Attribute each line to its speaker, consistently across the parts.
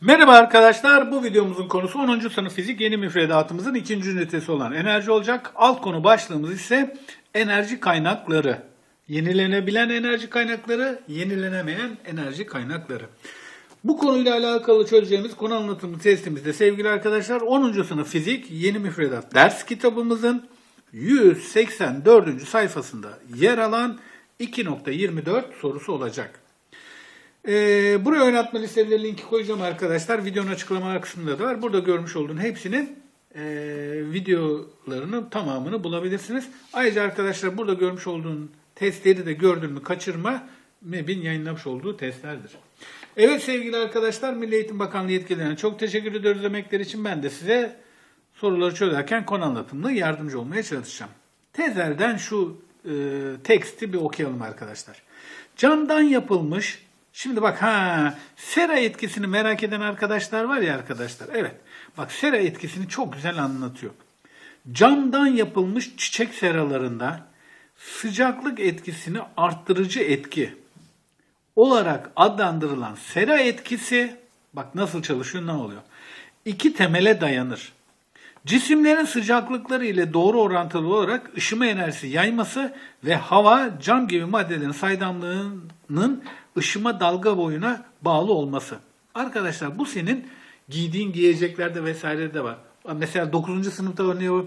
Speaker 1: Merhaba arkadaşlar. Bu videomuzun konusu 10. sınıf fizik yeni müfredatımızın ikinci ünitesi olan enerji olacak. Alt konu başlığımız ise enerji kaynakları. Yenilenebilen enerji kaynakları, yenilenemeyen enerji kaynakları. Bu konuyla alakalı çözeceğimiz konu anlatımı testimizde sevgili arkadaşlar 10. sınıf fizik yeni müfredat ders kitabımızın 184. sayfasında yer alan 2.24 sorusu olacak. Ee, buraya oynatma listeleri linki koyacağım arkadaşlar. Videonun açıklama kısmında da var. Burada görmüş olduğun hepsinin e, videolarının tamamını bulabilirsiniz. Ayrıca arkadaşlar burada görmüş olduğun testleri de gördün mü kaçırma MEB'in yayınlamış olduğu testlerdir. Evet sevgili arkadaşlar Milli Eğitim Bakanlığı yetkililerine çok teşekkür ediyoruz emekleri için. Ben de size soruları çözerken konu anlatımlı yardımcı olmaya çalışacağım. Tezelden şu e, teksti bir okuyalım arkadaşlar. Camdan yapılmış Şimdi bak ha sera etkisini merak eden arkadaşlar var ya arkadaşlar. Evet. Bak sera etkisini çok güzel anlatıyor. Camdan yapılmış çiçek seralarında sıcaklık etkisini arttırıcı etki olarak adlandırılan sera etkisi bak nasıl çalışıyor ne oluyor? İki temele dayanır. Cisimlerin sıcaklıkları ile doğru orantılı olarak ışıma enerjisi yayması ve hava, cam gibi maddelerin saydamlığının ışıma dalga boyuna bağlı olması. Arkadaşlar bu senin giydiğin giyeceklerde vesaire de var. Mesela 9. sınıfta örneğin o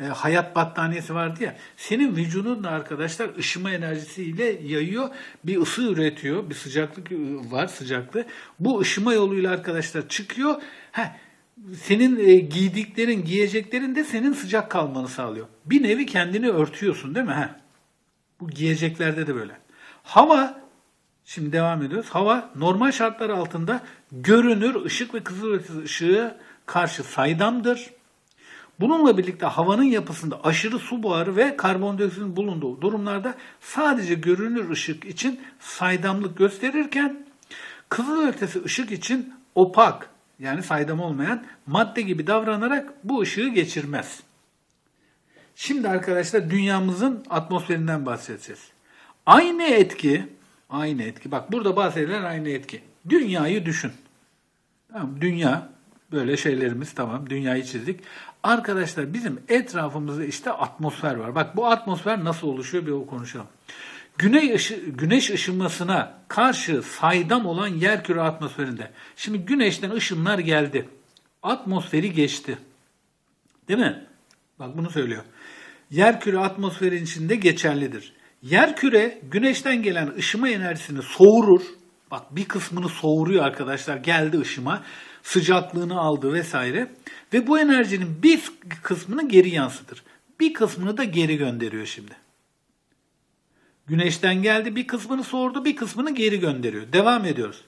Speaker 1: e, hayat battaniyesi vardı ya. Senin vücudun da arkadaşlar ışıma enerjisiyle yayıyor. Bir ısı üretiyor. Bir sıcaklık e, var sıcaklığı. Bu ışıma yoluyla arkadaşlar çıkıyor. Heh, senin e, giydiklerin, giyeceklerin de senin sıcak kalmanı sağlıyor. Bir nevi kendini örtüyorsun değil mi? Heh. Bu giyeceklerde de böyle. Hava, şimdi devam ediyoruz. Hava normal şartlar altında görünür ışık ve kızılötesi ışığı karşı saydamdır. Bununla birlikte havanın yapısında aşırı su buharı ve karbondioksitin bulunduğu durumlarda sadece görünür ışık için saydamlık gösterirken kızılötesi ışık için opak yani saydam olmayan madde gibi davranarak bu ışığı geçirmez. Şimdi arkadaşlar dünyamızın atmosferinden bahsedeceğiz. Aynı etki, aynı etki. Bak burada bahsedilen aynı etki. Dünyayı düşün. Tamam, dünya böyle şeylerimiz tamam. Dünyayı çizdik. Arkadaşlar bizim etrafımızda işte atmosfer var. Bak bu atmosfer nasıl oluşuyor bir o konuşalım. Güney ışı, güneş ışınmasına karşı saydam olan yer küre atmosferinde. Şimdi güneşten ışınlar geldi. Atmosferi geçti. Değil mi? Bak bunu söylüyor. Yer küre atmosferin içinde geçerlidir. Yer küre güneşten gelen ışıma enerjisini soğurur. Bak bir kısmını soğuruyor arkadaşlar. Geldi ışıma. Sıcaklığını aldı vesaire. Ve bu enerjinin bir kısmını geri yansıtır. Bir kısmını da geri gönderiyor şimdi. Güneşten geldi bir kısmını sordu bir kısmını geri gönderiyor. Devam ediyoruz.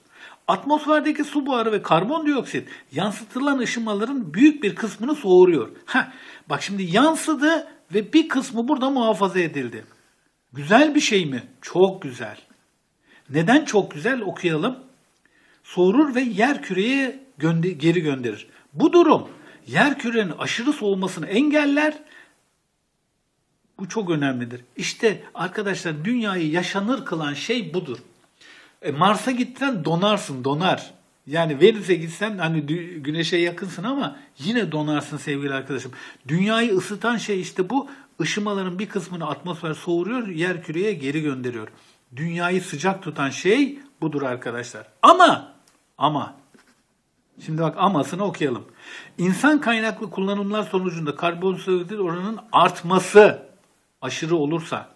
Speaker 1: Atmosferdeki su buharı ve karbondioksit yansıtılan ışımaların büyük bir kısmını soğuruyor. Heh, bak şimdi yansıdı ve bir kısmı burada muhafaza edildi. Güzel bir şey mi? Çok güzel. Neden çok güzel okuyalım? Soğurur ve yer küreye gönde- geri gönderir. Bu durum yer kürenin aşırı soğumasını engeller bu çok önemlidir. İşte arkadaşlar dünyayı yaşanır kılan şey budur. E, Mars'a gitsen donarsın, donar. Yani Venüs'e gitsen hani güneşe yakınsın ama yine donarsın sevgili arkadaşım. Dünyayı ısıtan şey işte bu. Işımaların bir kısmını atmosfer soğuruyor, yer küreye geri gönderiyor. Dünyayı sıcak tutan şey budur arkadaşlar. Ama ama Şimdi bak amasını okuyalım. İnsan kaynaklı kullanımlar sonucunda karbondioksit oranının artması aşırı olursa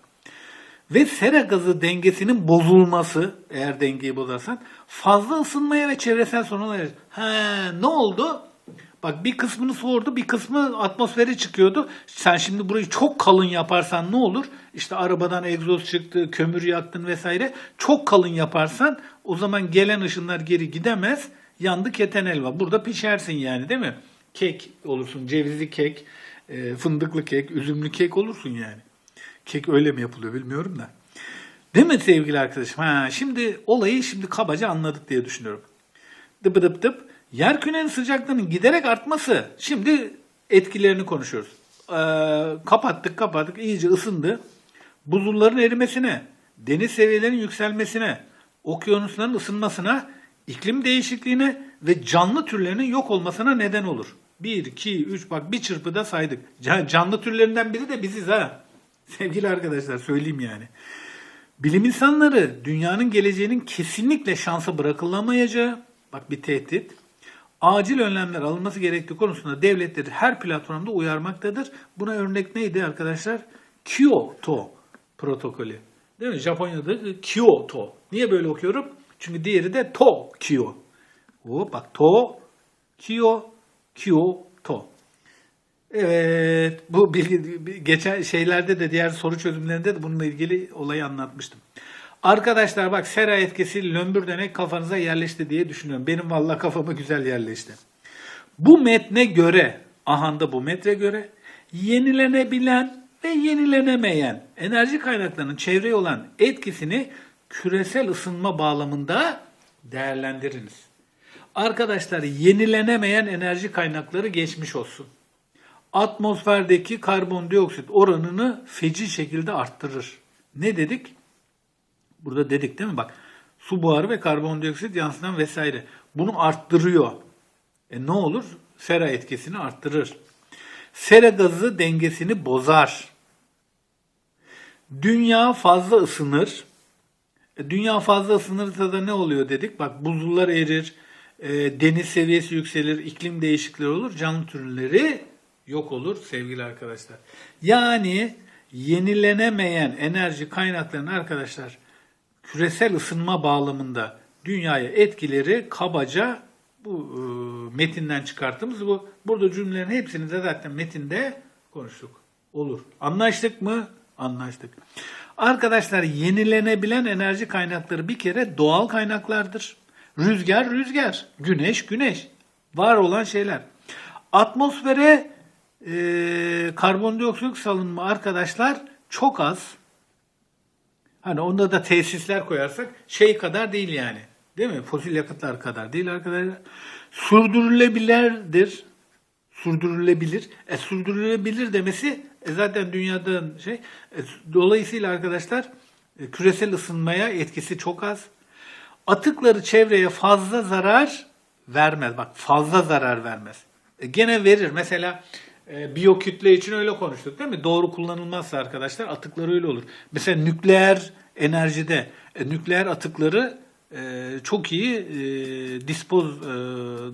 Speaker 1: ve sera gazı dengesinin bozulması eğer dengeyi bozarsan fazla ısınmaya ve çevresel sorunlar He, ne oldu? Bak bir kısmını soğurdu, bir kısmı atmosfere çıkıyordu. Sen şimdi burayı çok kalın yaparsan ne olur? İşte arabadan egzoz çıktı, kömür yaktın vesaire. Çok kalın yaparsan o zaman gelen ışınlar geri gidemez. Yandı keten elva. Burada pişersin yani değil mi? Kek olursun, cevizli kek, e, fındıklı kek, üzümlü kek olursun yani. Kek öyle mi yapılıyor bilmiyorum da. Değil mi sevgili arkadaşım? Ha, şimdi olayı şimdi kabaca anladık diye düşünüyorum. Dıp dıp dıp. Yer kürenin sıcaklığının giderek artması. Şimdi etkilerini konuşuyoruz. Ee, kapattık kapattık iyice ısındı. Buzulların erimesine, deniz seviyelerinin yükselmesine, okyanusların ısınmasına, iklim değişikliğine ve canlı türlerinin yok olmasına neden olur. 1, 2, 3 bak bir çırpıda saydık. Can- Canlı türlerinden biri de biziz ha. Sevgili arkadaşlar söyleyeyim yani. Bilim insanları dünyanın geleceğinin kesinlikle şansa bırakılamayacağı, bak bir tehdit, acil önlemler alınması gerektiği konusunda devletleri her platformda uyarmaktadır. Buna örnek neydi arkadaşlar? Kyoto protokolü. Değil mi? Japonya'da Kyoto. Niye böyle okuyorum? Çünkü diğeri de Tokyo. Hop bak To, Kyo, Kyoto. Evet, bu bilgi geçen şeylerde de diğer soru çözümlerinde de bununla ilgili olayı anlatmıştım. Arkadaşlar bak sera etkisi lömbür denek kafanıza yerleşti diye düşünüyorum. Benim vallahi kafama güzel yerleşti. Bu metne göre, ahanda bu metre göre yenilenebilen ve yenilenemeyen enerji kaynaklarının çevreye olan etkisini küresel ısınma bağlamında değerlendiriniz. Arkadaşlar yenilenemeyen enerji kaynakları geçmiş olsun atmosferdeki karbondioksit oranını feci şekilde arttırır. Ne dedik? Burada dedik değil mi? Bak su buharı ve karbondioksit yansıdan vesaire. Bunu arttırıyor. E ne olur? Sera etkisini arttırır. Sera gazı dengesini bozar. Dünya fazla ısınır. E, Dünya fazla ısınırsa da ne oluyor dedik? Bak buzullar erir, e, deniz seviyesi yükselir, iklim değişiklikleri olur, canlı türleri yok olur sevgili arkadaşlar. Yani yenilenemeyen enerji kaynaklarının arkadaşlar küresel ısınma bağlamında dünyaya etkileri kabaca bu e, metinden çıkarttığımız bu burada cümlelerin hepsini de zaten metinde konuştuk. Olur. Anlaştık mı? Anlaştık. Arkadaşlar yenilenebilen enerji kaynakları bir kere doğal kaynaklardır. Rüzgar rüzgar, güneş güneş. Var olan şeyler. Atmosfere e, karbondioksit salınma arkadaşlar çok az. Hani onda da tesisler koyarsak şey kadar değil yani. Değil mi? Fosil yakıtlar kadar değil arkadaşlar. Sürdürülebilirdir. Sürdürülebilir. E, sürdürülebilir demesi e, zaten dünyada şey. E, dolayısıyla arkadaşlar e, küresel ısınmaya etkisi çok az. Atıkları çevreye fazla zarar vermez. Bak fazla zarar vermez. E, gene verir. Mesela e, biyokütle için öyle konuştuk değil mi? Doğru kullanılmazsa arkadaşlar atıkları öyle olur. Mesela nükleer enerjide e, nükleer atıkları e, çok iyi e, dispoz e,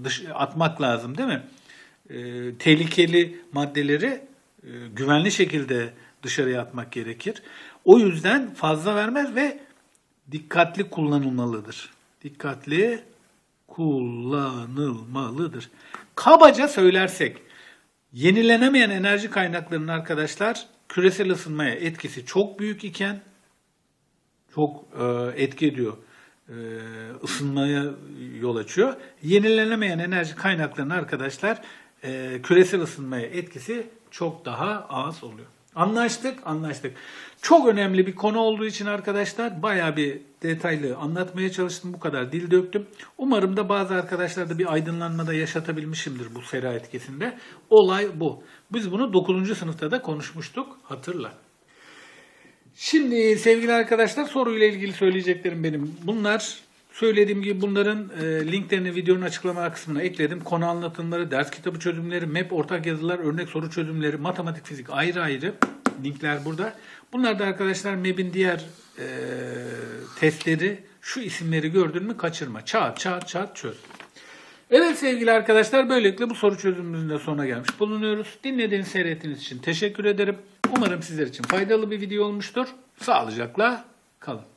Speaker 1: dış, atmak lazım değil mi? E, tehlikeli maddeleri e, güvenli şekilde dışarıya atmak gerekir. O yüzden fazla vermez ve dikkatli kullanılmalıdır. Dikkatli kullanılmalıdır. Kabaca söylersek yenilenemeyen enerji kaynaklarının arkadaşlar küresel ısınmaya etkisi çok büyük iken çok e, etki ediyor. E, ısınmaya yol açıyor. Yenilenemeyen enerji kaynaklarının arkadaşlar e, küresel ısınmaya etkisi çok daha az oluyor. Anlaştık, anlaştık. Çok önemli bir konu olduğu için arkadaşlar bayağı bir detaylı anlatmaya çalıştım. Bu kadar dil döktüm. Umarım da bazı arkadaşlarda bir aydınlanma da yaşatabilmişimdir bu sera etkisinde. Olay bu. Biz bunu 9. sınıfta da konuşmuştuk. Hatırla. Şimdi sevgili arkadaşlar soruyla ilgili söyleyeceklerim benim. Bunlar söylediğim gibi bunların e, linklerini videonun açıklama kısmına ekledim. Konu anlatımları, ders kitabı çözümleri, map ortak yazılar, örnek soru çözümleri, matematik, fizik ayrı ayrı linkler burada. Bunlar da arkadaşlar MEB'in diğer e, testleri şu isimleri gördün mü kaçırma. Çat çat çat çöz. Evet sevgili arkadaşlar böylelikle bu soru çözümümüzün de sonuna gelmiş bulunuyoruz. Dinlediğiniz, seyrettiğiniz için teşekkür ederim. Umarım sizler için faydalı bir video olmuştur. Sağlıcakla kalın.